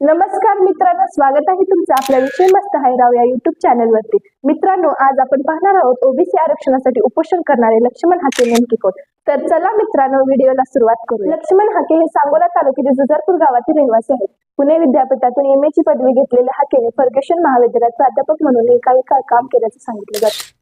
नमस्कार मित्रांनो स्वागत आहे तुमचं आपल्या विषय मस्त आहे या युट्यूब चॅनलवरती मित्रांनो आज आपण पाहणार आहोत ओबीसी आरक्षणासाठी उपोषण करणारे लक्ष्मण हाके नेमके कोण? तर चला मित्रांनो व्हिडिओला सुरुवात करू लक्ष्मण हाके हे सांगोला तालुक्यातील जुजारपूर गावातील रहिवासी आहेत. पुणे विद्यापीठातून एम ची पदवी घेतलेल्या हाकेने फर्ग्युशन महाविद्यालयात प्राध्यापक म्हणून एकाही काळ काम केल्याचं सांगितलं जातं.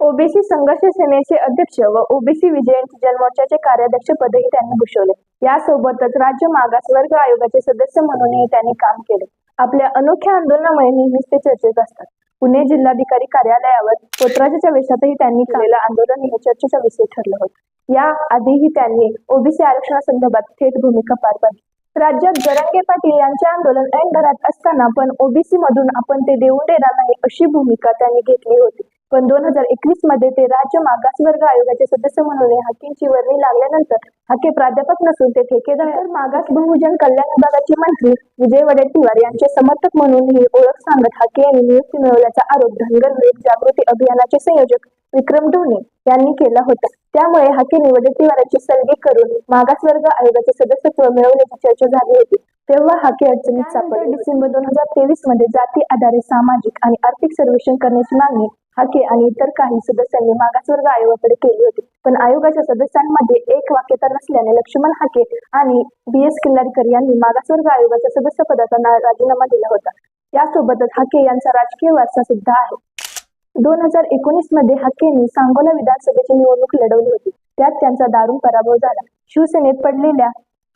ओबीसी संघर्ष सेनेचे अध्यक्ष व ओबीसी विजयंती जनमोर्चाचे कार्याध्यक्ष पदही त्यांनी भूषवले. यासोबतच राज्य मागास वर्ग आयोगाचे सदस्य म्हणूनही त्यांनी काम केले. आपल्या अनोख्या आंदोलनामुळे नेहमीच ते चर्चेत असतात. पुणे जिल्हाधिकारी कार्यालयावर पोतराजाच्या वेशातही त्यांनी केलेलं आंदोलन हे चर्चेचा विषय ठरलं होतं. या आधीही त्यांनी ओबीसी आरक्षणासंदर्भात थेट भूमिका पार पाडली. राज्यात जरांगे पाटील यांचे आंदोलन ऐन घरात असताना पण ओबीसी मधून आपण ते देऊन देणार नाही अशी भूमिका त्यांनी घेतली होती. पण दोन हजार एकवीसमध्ये ते राज्य मागासवर्ग आयोगाचे सदस्य म्हणून हकींची वर्णी लागल्यानंतर हाके प्राध्यापक नसून ते ठेकेदार तर मागास बहुजन कल्याण विभागाचे मंत्री विजय वडेट्टीवार यांचे समर्थक म्हणून ही ओळख सांगत हाके यांनी नियुक्ती मिळवल्याचा आरोप धनगर लोक जागृती अभियानाचे संयोजक विक्रम ढोणे यांनी केला होता. त्यामुळे हाकेने वडेट्टीवाराची सलगी करून मागासवर्ग आयोगाचे सदस्यत्व मिळवण्याची चर्चा झाली होती. तेव्हा हाके अडचणीत सापडले. डिसेंबर दोन हजार तेवीसमध्ये जाती आधारित सामाजिक आणि आर्थिक सर्वेक्षण करण्याची मागणी हाके आणि इतर काही सदस्यांनी मागासवर्ग आयोगाकडे केली होती. पण आयोगाच्या सदस्यांमध्ये एक वाक्यता नसल्याने लक्ष्मण हाके आणि बी एस किल्लारीकर यांनी मागासवर्ग आयोगाच्या सदस्यपदाचा राजीनामा दिला होता. यासोबतच हाके यांचा राजकीय वारसा सुद्धा आहे. दोन हजार एकोणीसमध्ये हाकेंनी सांगोला विधानसभेची निवडणूक लढवली होती. त्यात त्यांचा दारुण पराभव झाला. शिवसेनेत पडलेल्या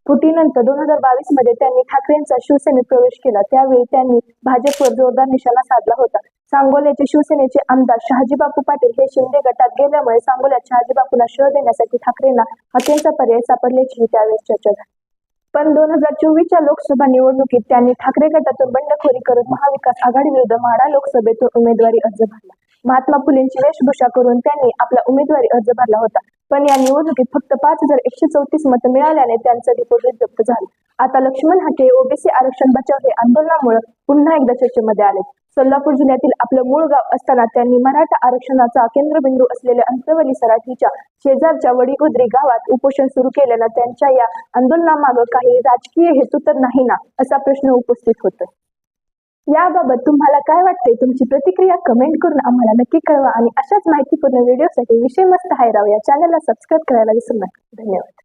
फुटीनंतर दोन हजार बावीसमध्ये त्यांनी ठाकरेंचा शिवसेनेत प्रवेश केला. त्यावेळी त्यांनी भाजपवर जोरदार निशाणा साधला होता. सांगोल्याचे शिवसेनेचे आमदार शहाजीबापू पाटील हे शिंदे गटात गेल्यामुळे सांगोल्यात शहाजीबापूंना शह देण्यासाठी ठाकरेंना हत्येचा पर्याय सापडल्याची त्यावेळी चर्चा झाली. पण दोन हजार चोवीसच्या लोकसभा निवडणुकीत त्यांनी ठाकरे गटातून बंडखोरी करत महाविकास आघाडी विरुद्ध म्हाडा लोकसभेतून उमेदवारी अर्ज भरला. महात्मा फुलेंची वेशभूषा करून त्यांनी आपला उमेदवारी अर्ज भरला होता. पण या निवडणुकीत फक्त पाच हजार एकशे चौतीस मतं मिळाल्याने त्यांचं डिपॉझिट जप्त झालं. आता लक्ष्मण हाके ओबीसी आरक्षण बचाव हे आंदोलनामुळे पुन्हा एकदा चर्चेमध्ये आले. सोलापूर जिल्ह्यातील आपलं मूळ गाव असताना त्यांनी मराठा आरक्षणाचा केंद्रबिंदू असलेल्या अंतरवली सराठीच्या शेजारच्या वडीगोद्री गावात उपोषण सुरू केल्यानं त्यांच्या या आंदोलनामागं काही राजकीय हेतू तर नाही ना असा प्रश्न उपस्थित होतोय. याबाबत तुम्हाला काय वाटतंय? तुमची प्रतिक्रिया कमेंट करून आम्हाला नक्की कळवा आणि अशाच माहितीपूर्ण व्हिडिओसाठी विषय मस्त हायराव या चॅनलला सबस्क्राईब करायला विसरू नका. धन्यवाद.